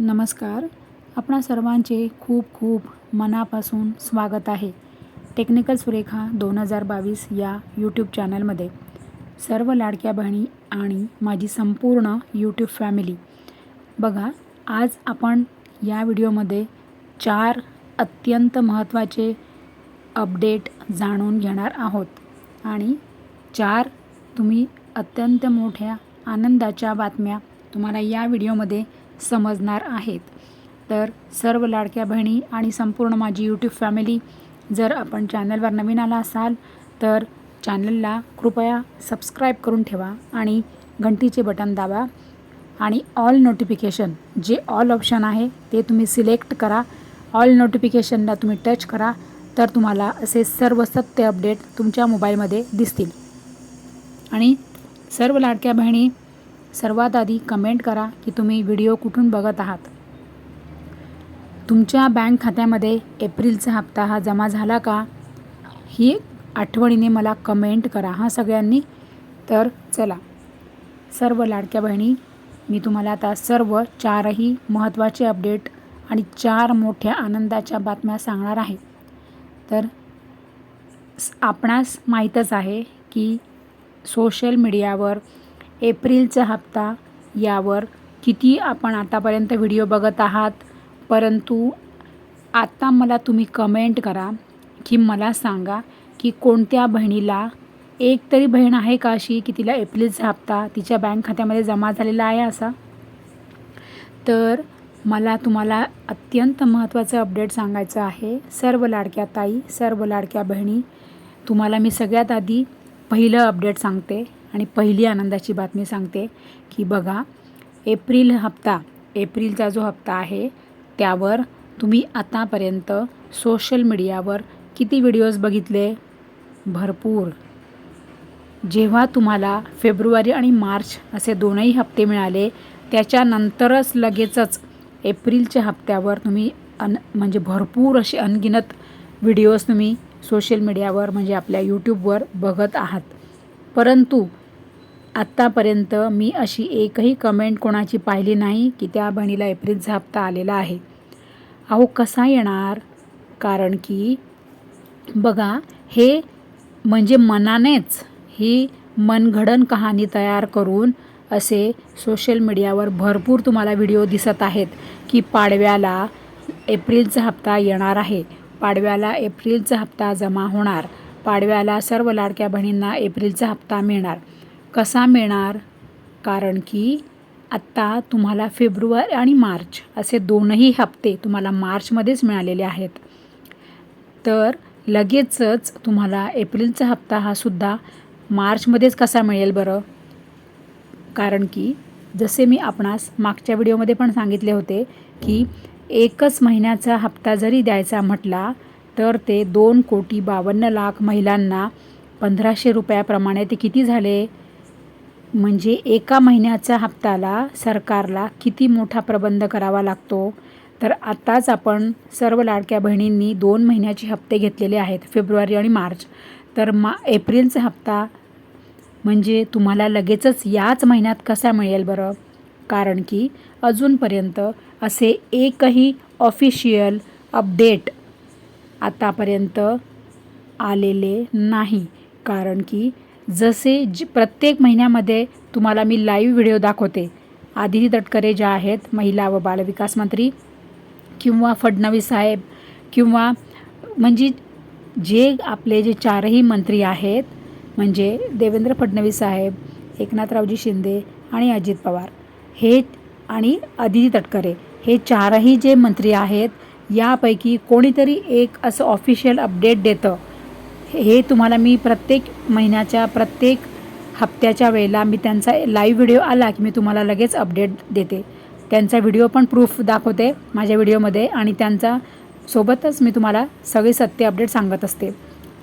नमस्कार. आपणा सर्वांचे खूप खूप मनापासून स्वागत आहे. टेक्निकल सुरेखा दोन हजार बावीस या यूट्यूब चॅनलमध्ये. सर्व लाडक्या बहिणी आणि माझी संपूर्ण यूट्यूब फॅमिली. बघा आज आपण या व्हिडिओमध्ये चार अत्यंत महत्त्वाचे अपडेट जाणून घेणार आहोत. आणि चार तुम्ही अत्यंत मोठ्या आनंदाच्या बातम्या तुम्हाला या व्हिडिओमध्ये समजणार आहेत. तर सर्व लाडक्या बहिणी आणि संपूर्ण माझी यूट्यूब फॅमिली जर आपण चॅनलवर नवीन आला असाल तर चॅनलला कृपया सबस्क्राईब करून ठेवा आणि घंटीचे बटन दाबा आणि ऑल नोटिफिकेशन जे ऑल ऑप्शन आहे ते तुम्ही सिलेक्ट करा. ऑल नोटिफिकेशनला तुम्ही टच करा तर तुम्हाला असे सर्व सत्य अपडेट तुमच्या मोबाईलमध्ये दिसतील. आणि सर्व लाडक्या बहिणी सर्वात आधी कमेंट करा की तुम्ही व्हिडिओ कुठून बघत आहात. तुमच्या बँक खात्यामध्ये एप्रिलचा हप्ता हा जमा झाला का? ही आठवणीने मला कमेंट करा हां सगळ्यांनी? तर चला. सर्व लाडक्या बहिणी मी तुम्हाला आता सर्व चारही महत्त्वाचे अपडेट आणि चार मोठ्या आनंदाच्या बातम्या सांगणार आहे. तर आपणास माहीतच आहे की सोशल मीडियावर एप्रिलचा हप्ता यावर किती आपण आतापर्यंत व्हिडिओ बघत आहात? परंतु आत्ता मला तुम्ही कमेंट करा की मला सांगा की कोणत्या बहिणीला एक तरी बहीण आहे का अशी की तिला एप्रिलचा हप्ता तिच्या बँक खात्यामध्ये जमा झालेला आहे असा? तर मला तुम्हाला अत्यंत महत्त्वाचं अपडेट सांगायचं आहे. सर्व लाडक्या ताई सर्व लाडक्या बहिणी तुम्हाला मी सगळ्यात आधी पहिलं अपडेट सांगते. आणि पहिली आनंदाची बातमी सांगते की बघा एप्रिल हप्ता एप्रिलचा जो हप्ता आहे त्यावर तुम्ही आतापर्यंत सोशल मीडियावर किती व्हिडिओज बघितले? भरपूर. जेव्हा तुम्हाला फेब्रुवारी आणि मार्च असे दोनही हप्ते मिळाले त्याच्यानंतरच लगेचच एप्रिलच्या हप्त्यावर तुम्ही अन म्हणजे भरपूर असे अनगिनत व्हिडिओज तुम्ही सोशल मीडियावर म्हणजे आपल्या यूट्यूबवर बघत आहात. परंतु आत्तापर्यंत मी अशी एकही कमेंट कोणाची पाहिली नाही की त्या बहिणीला एप्रिलचा हप्ता आलेला आहे. अहो कसा येणार? कारण की बघा हे म्हणजे मनानेच ही मनघडण कहाणी तयार करून असे सोशल मीडियावर भरपूर तुम्हाला व्हिडिओ दिसत आहेत की पाडव्याला एप्रिलचा हप्ता येणार आहे. पाडव्याला एप्रिलचा हप्ता जमा होणार. पाडव्याला सर्व लाडक्या बहिणींना एप्रिलचा हप्ता मिळणार. कसा मिळणार? कारण की आत्ता तुम्हाला फेब्रुवारी आणि मार्च असे दोनही हप्ते तुम्हाला मार्चमध्येच मिळालेले आहेत. तर लगेचच तुम्हाला एप्रिलचा हप्ता हा सुद्धा मार्चमध्येच कसा मिळेल बरं? कारण की जसे मी आपणास मागच्या व्हिडिओमध्ये पण सांगितले होते की एकच महिन्याचा हप्ता जरी द्यायचा म्हटला तर ते दोन कोटी बावन्न लाख महिलांना पंधराशे रुपयाप्रमाणे ते किती झाले? म्हणजे एका महिन्याच्या हप्त्याला सरकारला किती मोठा प्रबंध करावा लागतो? तर आत्ताच आपण सर्व लाडक्या बहिणींनी दोन महिन्याचे हप्ते घेतलेले आहेत फेब्रुवारी आणि मार्च. तर मा एप्रिलचा हप्ता म्हणजे तुम्हाला लगेचच याच महिन्यात कसा मिळेल बरं? कारण की अजूनपर्यंत असे एकही ऑफिशियल अपडेट आतापर्यंत आलेले नाही. कारण की जसे ज प्रत्येक महिन्यामध्ये तुम्हाला मी लाईव्ह व्हिडिओ दाखवते. आदिती तटकरे ज्या आहेत महिला व बालविकास मंत्री किंवा फडणवीस साहेब किंवा म्हणजे जे आपले जे चारही मंत्री आहेत म्हणजे देवेंद्र फडणवीस साहेब एकनाथरावजी शिंदे आणि अजित पवार हे आणि अदिती तटकरे हे चारही जे मंत्री आहेत यापैकी कोणीतरी एक असं ऑफिशियल अपडेट देतं. हे तुम्हाला मी प्रत्येक महिन्याच्या प्रत्येक हप्त्याच्या वेळेला मी त्यांचा लाईव्ह व्हिडिओ आला की मी तुम्हाला लगेच अपडेट देते. त्यांचा व्हिडिओ पण प्रूफ दाखवते माझ्या व्हिडिओमध्ये आणि त्यांचा सोबतच मी तुम्हाला सगळे सत्य अपडेट सांगत असते.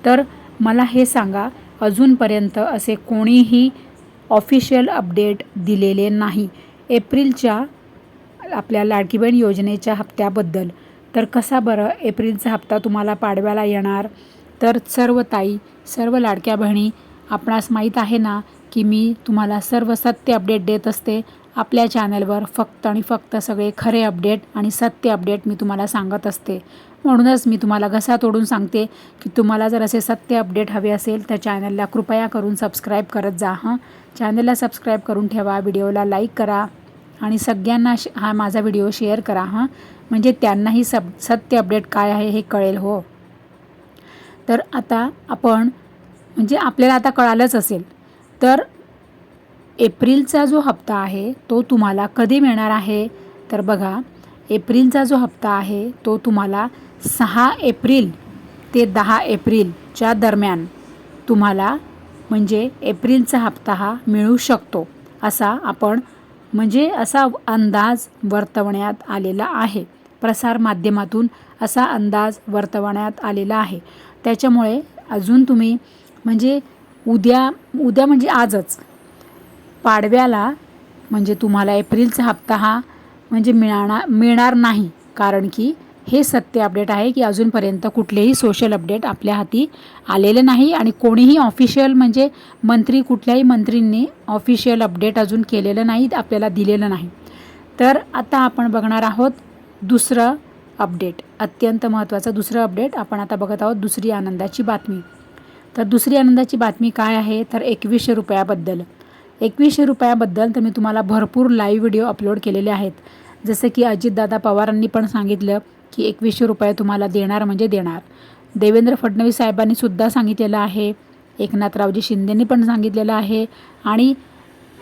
तर मला हे सांगा अजूनपर्यंत असे कोणीही ऑफिशियल अपडेट दिलेले नाही. एप्रिलच्या आपल्या लाडकी बहीण योजनेच्या हप्त्याबद्दल. तर कसा बरं एप्रिलचा हप्ता तुम्हाला पाडव्याला येणार? तर सर्व ताई सर्व लाडक्या बहिणी आपणास माहीत आहे ना की मी तुम्हाला सर्व सत्य अपडेट देत असते. आपल्या चॅनलवर फक्त आणि फक्त सगळे खरे अपडेट आणि सत्य अपडेट मी तुम्हाला सांगत असते. म्हणूनच मी तुम्हाला घसा तोडून सांगते की तुम्हाला जर असे सत्य अपडेट हवे असेल तर चॅनलला कृपया करून सबस्क्राईब करत जा हां. चॅनलला सबस्क्राईब करून ठेवा व्हिडिओला लाईक करा आणि सगळ्यांना श हा माझा व्हिडिओ शेअर करा हां. म्हणजे त्यांनाही सब सत्य अपडेट काय आहे हे कळेल हो. तर आता आपण म्हणजे आपल्याला आता कळालंच असेल. तर एप्रिलचा जो हप्ता आहे तो तुम्हाला कधी मिळणार आहे? तर बघा एप्रिलचा जो हप्ता आहे तो तुम्हाला सहा एप्रिल ते दहा एप्रिलच्या दरम्यान तुम्हाला म्हणजे एप्रिलचा हप्ता हा मिळू शकतो असा आपण म्हणजे असा अंदाज वर्तवण्यात आलेला आहे. प्रसारमाध्यमातून असा अंदाज वर्तवण्यात आलेला आहे. त्याच्यामुळे अजून तुम्ही म्हणजे उद्या उद्या म्हणजे आजच पाडव्याला म्हणजे तुम्हाला एप्रिलचा हप्ता हा म्हणजे मिळणार मिळणार नाही. कारण की हे सत्य अपडेट आहे की अजूनपर्यंत कुठलेही सोशल अपडेट आपल्या हाती आलेले नाही आणि कोणीही ऑफिशियल म्हणजे मंत्री कुठल्याही मंत्रींनी ऑफिशियल अपडेट अजून केलेलं नाही आपल्याला दिलेलं नाही. तर आता आपण बघणार आहोत दुसरं अपडेट अत्यंत महत्त्वाचं दुसरं अपडेट आपण आता बघत आहोत दुसरी आनंदाची बातमी. तर दुसरी आनंदाची बातमी काय आहे? तर एकवीसशे रुपयाबद्दल. एकवीसशे रुपयाबद्दल तर मी तुम्हाला भरपूर लाईव्ह व्हिडिओ अपलोड केलेले आहेत. जसं की अजितदादा पवारांनी पण सांगितलं की एकवीसशे रुपये तुम्हाला देणार म्हणजे देणार. देवेंद्र फडणवीस साहेबांनी सुद्धा सांगितलेलं आहे. एकनाथरावजी शिंदेंनी पण सांगितलेलं आहे. आणि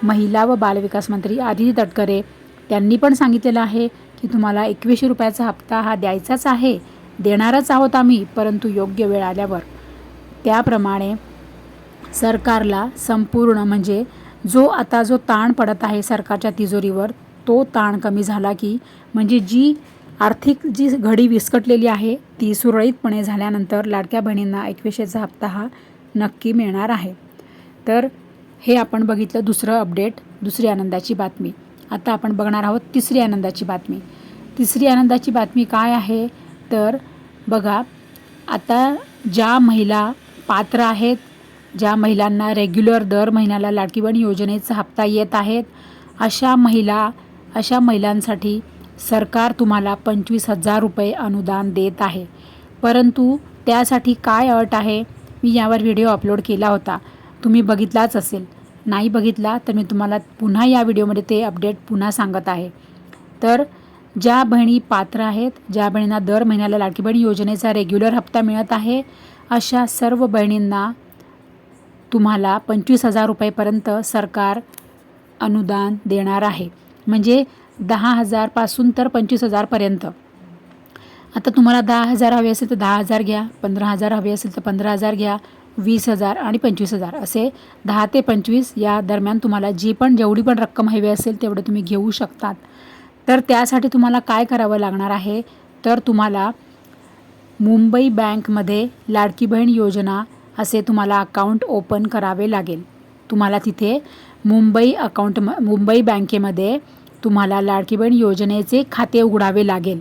महिला व बालविकास मंत्री आदिती तटकरे त्यांनी पण सांगितलेलं आहे की तुम्हाला एकवीसशे रुपयाचा हप्ता हा द्यायचाच आहे देणारच आहोत आम्ही परंतु योग्य वेळ आल्यावर. त्याप्रमाणे सरकारला संपूर्ण म्हणजे जो आता जो ताण पडत आहे सरकारच्या तिजोरीवर तो ताण कमी झाला की म्हणजे जी आर्थिक जी घडी विस्कटलेली आहे ती सुरळीतपणे झाल्यानंतर लाडक्या बहिणींना एकविशेचा हप्ता हा नक्की मिळणार आहे. तर हे आपण बघितलं दुसरं अपडेट दुसरी आनंदाची बातमी. आता आपण बघणार आहोत तिसरी आनंदाची बातमी. तिसरी आनंदाची बातमी काय आहे? तर बघा आता ज्या महिला पात्र आहेत ज्या महिलांना रेग्युलर दर महिन्याला लाडकी योजनेचा हप्ता येत आहेत अशा महिला अशा महिलांसाठी सरकार तुम्हाला पंचवीस हजार रुपये अनुदान देत आहे. परंतु त्यासाठी काय अट आहे? मी यावर व्हिडिओ अपलोड केला होता. तुम्ही बघितलाच असेल. नाही बघितला तर मी तुम्हाला पुन्हा या व्हिडिओमध्ये ते अपडेट पुन्हा सांगत आहे. तर ज्या बहिणी पात्र आहेत ज्या बहिणींना दर महिन्याला लाडकी बहीण योजनेचा रेग्युलर हप्ता मिळत आहे अशा सर्व बहिणींना तुम्हाला पंचवीस हजार रुपयेपर्यंत सरकार अनुदान देणार आहे. म्हणजे दहा हजारपासून तर पंचवीस हजारपर्यंत. आता तुम्हाला दहा हजार हवे असेल तर दहा हजार घ्या पंधरा हजार हवे असेल तर पंधरा हजार घ्या वीस हजार आणि पंचवीस हजार असे दहा ते पंचवीस या दरम्यान तुम्हाला जी पण जेवढी पण रक्कम हवी असेल तेवढं तुम्ही घेऊ शकतात. तर त्यासाठी तुम्हाला काय करावं लागणार आहे? तर तुम्हाला मुंबई बँकमध्ये लाडकी बहीण योजना असे तुम्हाला अकाउंट ओपन करावे लागेल. तुम्हाला तिथे मुंबई अकाउंट म मुंबई बँकेमध्ये तुम्हाला लाडकी बहीण योजनेचे खाते उघडावे लागेल.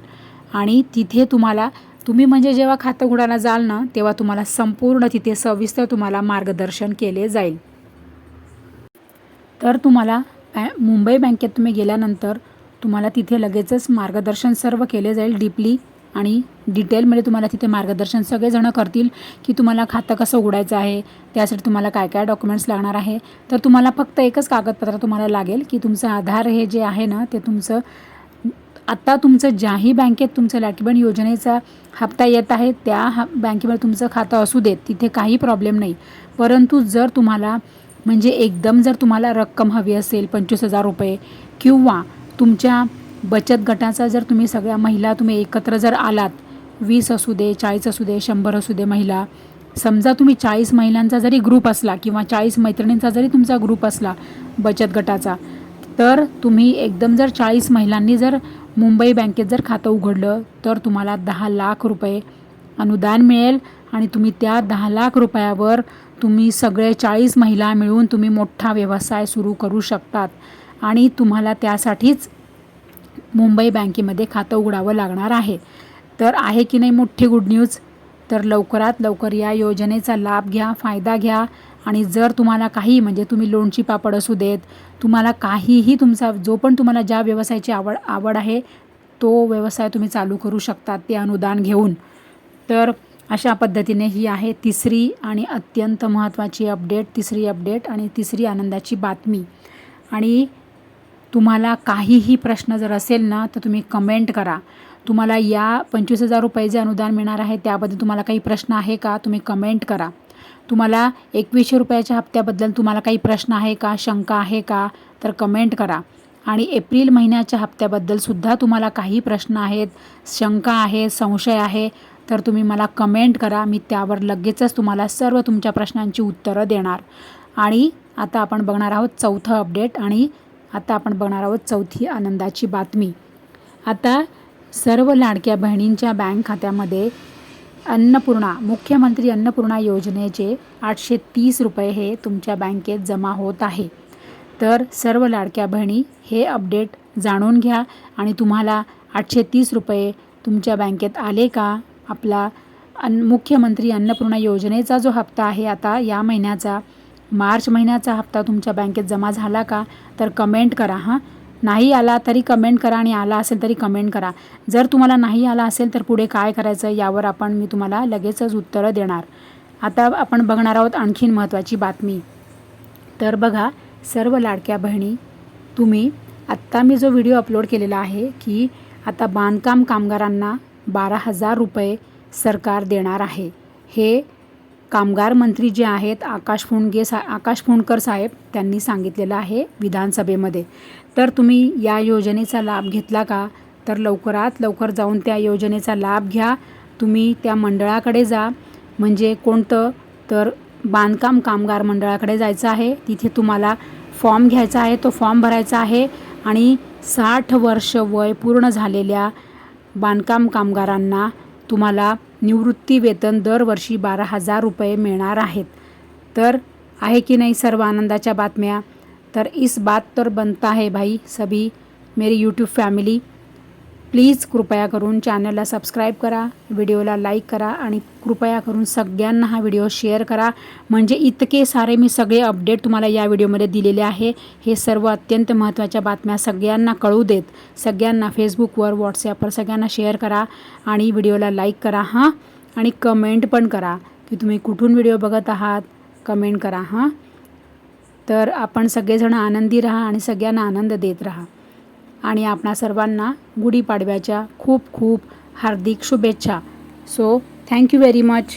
आणि तिथे तुम्हाला तुम्ही म्हणजे जेव्हा खातं उघडायला जाल ना तेव्हा तुम्हाला संपूर्ण तिथे सविस्तर तुम्हाला मार्गदर्शन केले जाईल. तर तुम्हाला बॅ मुंबई बँकेत तुम्ही गेल्यानंतर तुम्हाला तिथे लगेचच मार्गदर्शन सर्व केले जाईल डीपली आणि डिटेलमध्ये तुम्हाला तिथे मार्गदर्शन सगळेजणं करतील की तुम्हाला खातं कसं उघडायचं आहे त्यासाठी तुम्हाला काय काय डॉक्युमेंट्स लागणार आहे. तर तुम्हाला फक्त एकच कागदपत्र तुम्हाला लागेल की तुमचं आधार हे जे आहे ना ते तुमचं आत्ता तुमचं ज्याही बँकेत तुमचं लाठीबण योजनेचा हप्ता येत आहे त्या हा बँकेमध्ये तुमचं खातं असू देत तिथे काही प्रॉब्लेम नाही. परंतु जर तुम्हाला म्हणजे एकदम जर तुम्हाला रक्कम हवी असेल पंचवीस हजार रुपये किंवा तुमच्या बचत गटाचा जर तुम्ही सगळ्या महिला तुम्ही एकत्र जर आलात वीस असू दे चाळीस असू दे शंभर असू दे महिला समजा तुम्ही चाळीस महिलांचा जरी ग्रुप असला किंवा चाळीस मैत्रिणींचा जरी तुमचा ग्रुप असला बचत गटाचा तर तुम्ही एकदम जर चाळीस महिलांनी जर मुंबई बँकेत जर खातं उघडलं तर तुम्हाला दहा लाख रुपये अनुदान मिळेल आणि तुम्ही त्या दहा लाख रुपयावर तुम्ही सगळे चाळीस महिला मिळून तुम्ही मोठा व्यवसाय सुरू करू शकतात. आणि तुम्हाला त्यासाठीच मुंबई बँकेमध्ये खातं उघडावं लागणार आहे. तर आहे की नाही मोठी गुड न्यूज? तर लवकरात लवकर या योजनेचा लाभ घ्या फायदा घ्या. आणि जर तुम्हाला काही म्हणजे तुम्ही लोणची पापड असू देत तुम्हाला काहीही तुमचा जो पण तुम्हाला ज्या व्यवसायाची आवड आवड आहे तो व्यवसाय तुम्ही चालू करू शकता ते अनुदान घेऊन. तर अशा पद्धतीने ही आहे तिसरी आणि अत्यंत महत्त्वाची अपडेट तिसरी अपडेट आणि तिसरी आनंदाची बातमी. आणि तुम्हाला काहीही प्रश्न जर असेल ना तर तुम्ही कमेंट करा. तुम्हाला या पंचवीस हजार रुपये जे अनुदान मिळणार आहे त्याबद्दल तुम्हाला काही प्रश्न आहे का तुम्ही कमेंट करा. तुम्हाला एकवीसशे रुपयाच्या हप्त्याबद्दल तुम्हाला काही प्रश्न आहे का शंका आहे का तर कमेंट करा. आणि एप्रिल महिन्याच्या हप्त्याबद्दल सुद्धा तुम्हाला काही प्रश्न आहेत शंका आहे संशय आहे तर तुम्ही मला कमेंट करा. मी त्यावर लगेचच तुम्हाला सर्व तुमच्या प्रश्नांची उत्तरं देणार. आणि आता आपण बघणार आहोत चौथं अपडेट आणि आता आपण बघणार आहोत चौथी आनंदाची बातमी. आता सर्व लाडक्या बहिणींच्या बँक खात्यामध्ये अन्नपूर्णा मुख्यमंत्री अन्नपूर्णा योजनेचे आठशे तीस रुपये हे तुमच्या बँकेत जमा होत आहे. तर सर्व लाडक्या बहिणी हे अपडेट जाणून घ्या आणि तुम्हाला आठशे तीस रुपये तुमच्या बँकेत आले का? आपला अन मुख्यमंत्री अन्नपूर्णा योजनेचा जो हप्ता आहे आता या महिन्याचा मार्च महिन्याचा हप्ता तुमच्या बँकेत जमा झाला का? तर कमेंट करा हां. नाही आला तरी कमेंट करा आणि आला असेल तरी कमेंट करा. जर तुम्हाला नाही आला असेल तर पुढे काय करायचं यावर आपण मी तुम्हाला लगेचच उत्तरं देणार. आता आपण बघणार आहोत आणखीन महत्त्वाची बातमी. तर बघा सर्व लाडक्या बहिणी तुम्ही आत्ता मी जो व्हिडिओ अपलोड केलेला आहे की आता बांधकाम कामगारांना बारा हजार रुपये सरकार देणार आहे. हे कामगार मंत्री जे आहेत आकाश फुंडगे सा आकाश फुंडकर साहेब त्यांनी सांगितलेलं आहे विधानसभेमध्ये. तर तुम्ही या योजनेचा लाभ घेतला का? तर लवकरात लवकर जाऊन त्या योजनेचा लाभ घ्या. तुम्ही त्या मंडळाकडे जा. म्हणजे कोणतं? तर बांधकाम कामगार मंडळाकडे जायचं आहे. तिथे तुम्हाला फॉर्म घ्यायचा आहे तो फॉर्म भरायचा आहे आणि साठ वर्ष वय पूर्ण झालेल्या बांधकाम कामगारांना तुम्हाला निवृत्ती वेतन दरवर्षी बारा हजार रुपये मिळणार आहेत. तर आहे की नाही सर्व आनंदाच्या बातम्या? तर इस बात तर बनता है भाई सभी मेरी यूट्यूब फॅमिली प्लीज कृपया करून चॅनलला सबस्क्राईब करा व्हिडिओला लाईक करा आणि कृपया करून सगळ्यांना हा व्हिडिओ शेअर करा. म्हणजे इतके सारे मी सगळे अपडेट तुम्हाला या व्हिडिओमध्ये दिलेले आहे. हे सर्व अत्यंत महत्त्वाच्या बातम्या सगळ्यांना कळू देत. सगळ्यांना फेसबुकवर व्हॉट्सॲपवर सगळ्यांना शेअर करा आणि व्हिडिओला लाईक करा हां. आणि कमेंट पण करा की तुम्ही कुठून व्हिडिओ बघत आहात कमेंट करा हां. तर आपण सगळेजण आनंदी राहा आणि सगळ्यांना आनंद देत राहा. आणि आपणा सर्वांना गुढीपाडव्याच्या खूप खूप हार्दिक शुभेच्छा. So thank you very much